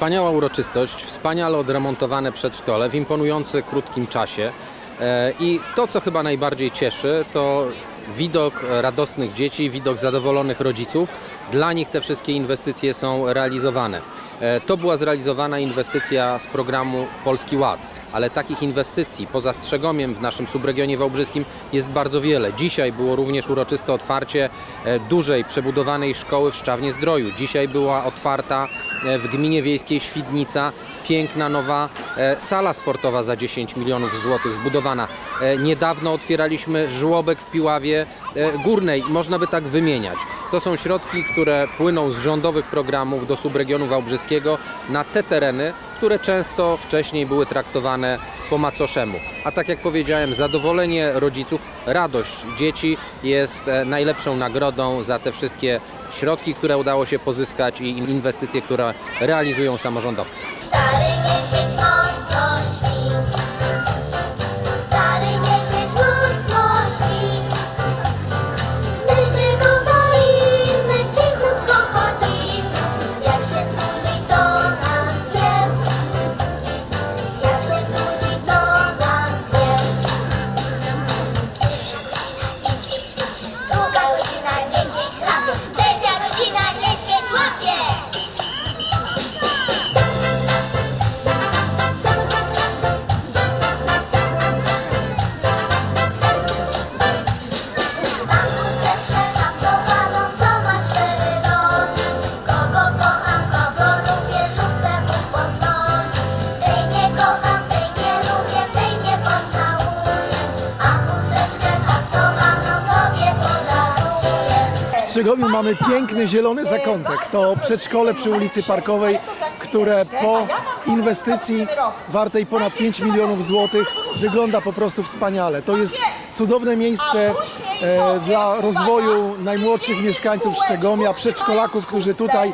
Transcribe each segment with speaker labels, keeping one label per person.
Speaker 1: Wspaniała uroczystość, wspaniale odremontowane przedszkole w imponująco krótkim czasie. E, I to, co chyba najbardziej cieszy, to widok radosnych dzieci, widok zadowolonych rodziców. Dla nich te wszystkie inwestycje są realizowane. E, To była zrealizowana inwestycja z programu Polski Ład, ale takich inwestycji poza Strzegomiem w naszym subregionie wałbrzyskim jest bardzo wiele. Dzisiaj było również uroczyste otwarcie e, dużej, przebudowanej szkoły w Szczawnie Zdroju. Dzisiaj była otwarta e, w gminie wiejskiej Świdnica piękna nowa e, sala sportowa za 10 milionów złotych zbudowana. Niedawno otwieraliśmy żłobek w Piławie Górnej, można by tak wymieniać. To są środki, które płyną z rządowych programów do subregionu wałbrzyskiego na te tereny, które często wcześniej były traktowane po macoszemu. A tak jak powiedziałem, zadowolenie rodziców, radość dzieci jest e, najlepszą nagrodą za te wszystkie środki, które udało się pozyskać i inwestycje, które realizują samorządowcy.
Speaker 2: Strzegomiu mamy piękny zielony zakątek. To przedszkole przy ulicy Parkowej, które po inwestycji wartej ponad 5 milionów złotych wygląda po prostu wspaniale. To jest cudowne miejsce e, dla rozwoju najmłodszych mieszkańców Strzegomia, przedszkolaków, którzy tutaj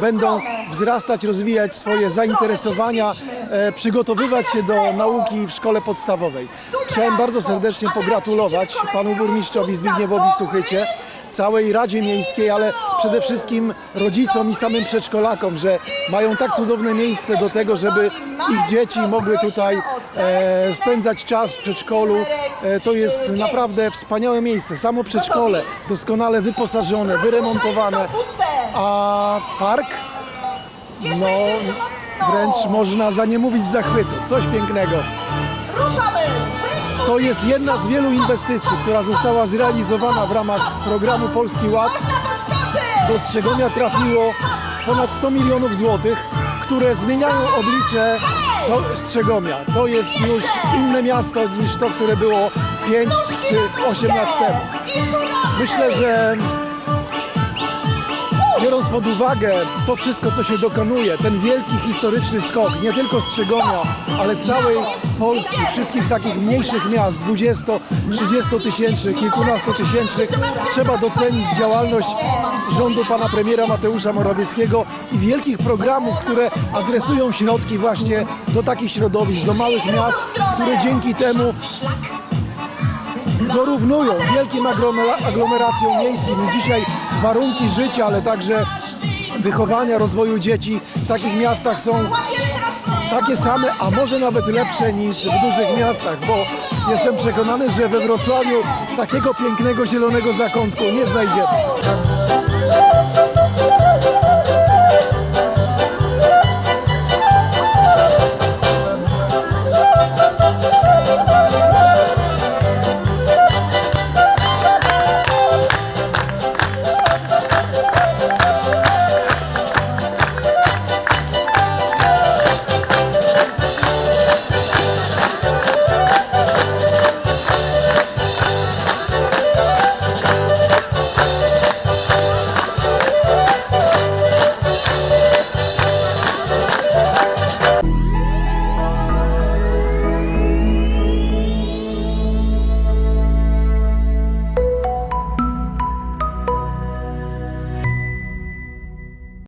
Speaker 2: będą wzrastać, rozwijać swoje zainteresowania, e, przygotowywać się do nauki w szkole podstawowej. Chciałem bardzo serdecznie pogratulować panu burmistrzowi Zbigniewowi Suchycie całej Radzie Miejskiej, ale przede wszystkim rodzicom i samym przedszkolakom, że mają tak cudowne miejsce do tego, żeby ich dzieci mogły tutaj e, spędzać czas w przedszkolu. E, to jest naprawdę wspaniałe miejsce. Samo przedszkole doskonale wyposażone, wyremontowane, a park no wręcz można za nie mówić zachwytu. Coś pięknego.
Speaker 3: Ruszamy!
Speaker 2: To jest jedna z wielu inwestycji, która została zrealizowana w ramach programu Polski Ład. Do Strzegomia trafiło ponad 100 milionów złotych, które zmieniają oblicze to Strzegomia. To jest już inne miasto niż to, które było 5 czy 8 lat temu. Myślę, że biorąc pod uwagę to wszystko, co się dokonuje, ten wielki historyczny skok, nie tylko Strzegomia, ale całej Polski, wszystkich takich mniejszych miast, 20, 30 tysięcznych, kilkunastu tysięcznych, trzeba docenić działalność rządu pana premiera Mateusza Morawieckiego i wielkich programów, które adresują środki właśnie do takich środowisk, do małych miast, które dzięki temu dorównują wielkim aglomera- aglomeracjom miejskim. I dzisiaj warunki życia, ale także wychowania, rozwoju dzieci w takich miastach są takie same, a może nawet lepsze niż w dużych miastach, bo jestem przekonany, że we Wrocławiu takiego pięknego zielonego zakątku nie znajdziemy.